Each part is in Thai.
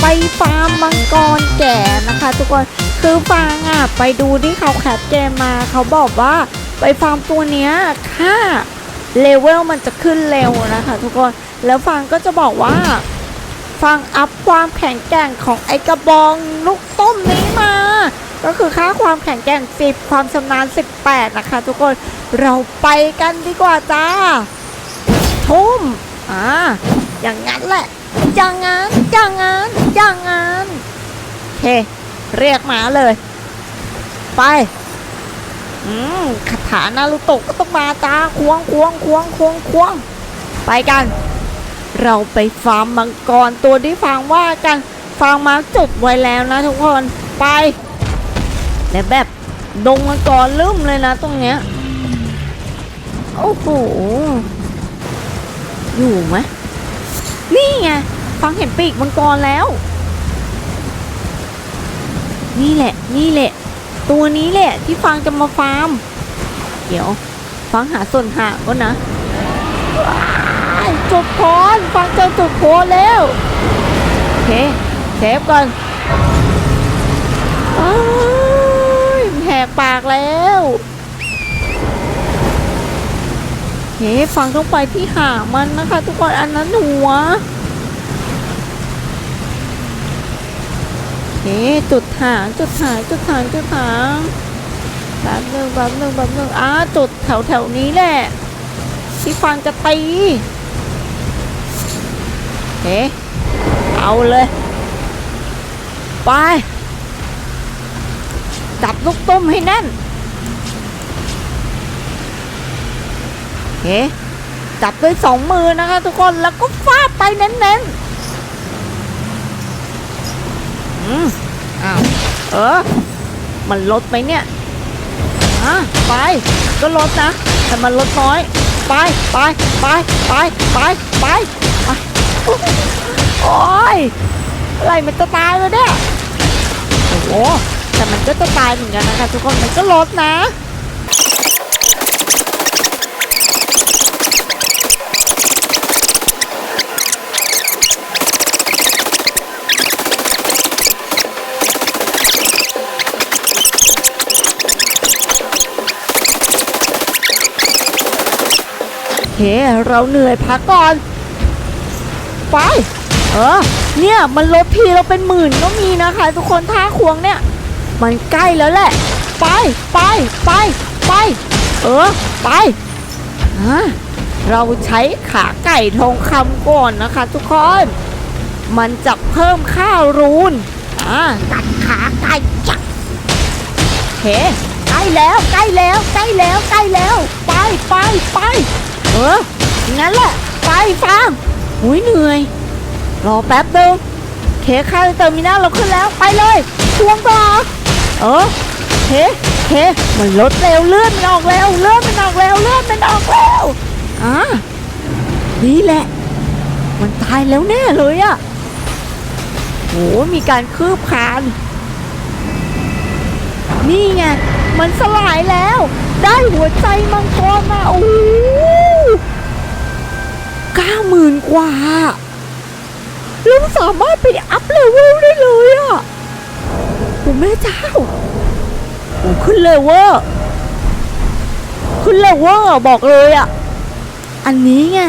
ไปฟาร์มมังกรแก่นะคะ ทุกคนคือฟางอะไปดูที่เขาแคปเกมมา เขาบอกว่าไปฟาร์มตัวเนี้ยค่าเลเวลมันจะขึ้นเร็วนะคะ ทุกคนแล้วฟางก็จะบอกว่าฟังอัพความแข็งแกร่งของไอกระบองลูกต้มนี้มา ก็คือค่าความแข็งแกร่ง 10 ความชำนาญ 18 นะคะ ทุกคนเราไปกันดีกว่าจ้าทุ่มอ่าอย่างนั้นแหละ อย่างงั้นอย่างงั้นอย่างงั้นเค เรียกหมาเลย ไป อืมคาถานารุโตะก็ต้องมาจ้าควงควงควงควงควงไปกัน เราไปฟาร์มมังกรตัวที่ฟังว่ากันฟังมาร์กจบไว้แล้วนะทุกคนไป แล้วแบบดงมังกรลืมเลยนะตรงเนี้ยโอ้โหอยู่ไหมนี่ไง ฟังเห็นปีกมังกรแล้ว นี่แหละ นี่แหละ ตัวนี้แหละที่ฟังจะมาฟาร์ม เดี๋ยว ฟังหาส่วนห่างก็นะจุดโคนฟังเจอจุดโคนแล้วโอเคเซฟก่อนอ้ายแหกปากแล้วเฮ้ฟังต้องไปที่หางมันนะคะ ทุกคนอันนั้นหัว เฮ้จุดหางจุดหางจุดหางจุดหางแบบหนึ่งแบบหนึ่งแบบหนึ่งอ้าจุดแถวแถวนี้แหละที่ฟังจะตีเฮ้เอาเลย ไปจับลูกต้มให้แน่นเฮ้จับด้วยสองมือนะคะทุกคนแล้วก็ฟาดไปเน้นๆ อ้าว เออ มันลดไหมเนี่ยอะไป ก็ลดนะ แต่มันลดน้อย ไป ไป ไป ไป ไป ไป ไป โอ้ย อะไรมันจะตายเลยเนี่ย โอ้โหแต่มันก็จะตายเหมือนกันนะคะทุกคน มันก็ลดนะ เฮ้เราเหนื่อยพักก่อน ไป เออ เนี่ยมันลดทีเราเป็นหมื่นก็มีนะคะ ทุกคนท่าควงเนี่ย มันใกล้แล้วแหละ ไปไปไปไปเออ ไปอะเราใช้ขาไก่ทองคำก่อนนะคะ ทุกคน มันจะเพิ่มข้าวรูนอ่ากัดขาไก่จักเฮ้ใกล้แล้วใกล้แล้วใกล้แล้วใกล้แล้ว ไปไปไป เอองั้นแหละ ไปฟังหุยเหนื่อย รอแป๊บนึงเคค่าเตอร์มินัลเราขึ้นแล้วไปเลยทวงต่อเออเคเคมันลดเร็วเลื่อนมันออกแล้วเลื่อนมันออกแล้วเลื่อนมันออกแล้วอ่านี่แหละ มันตายแล้วแน่เลยอะโหมีการคืบคานนี่ไง มันสลายแล้ว ได้หัวใจมังกรมาโอ้ ว่าเราสามารถไปอัพเลเวลได้เลยอะโอ้แม่เจ้าโอ้ขึ้นเลเวลขึ้นเลเวลบอกเลยอะอันนี้ไง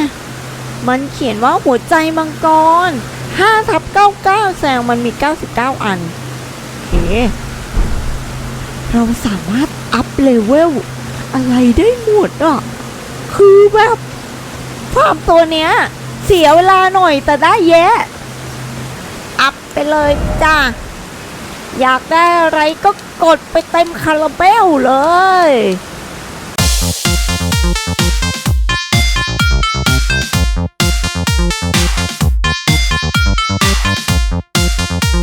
มันเขียนว่าหัวใจมังกร5ทับ99 แสงมันมี 99 อันโอเคเราสามารถอัพเลเวลอะไรได้หมดอะ คือแบบฟาร์มตัวเนี้ย เสียเวลาหน่อยแต่ได้แยะ อัพไปเลยจ้า อยากได้อะไรก็กดไปเต็มคาราเบลเลย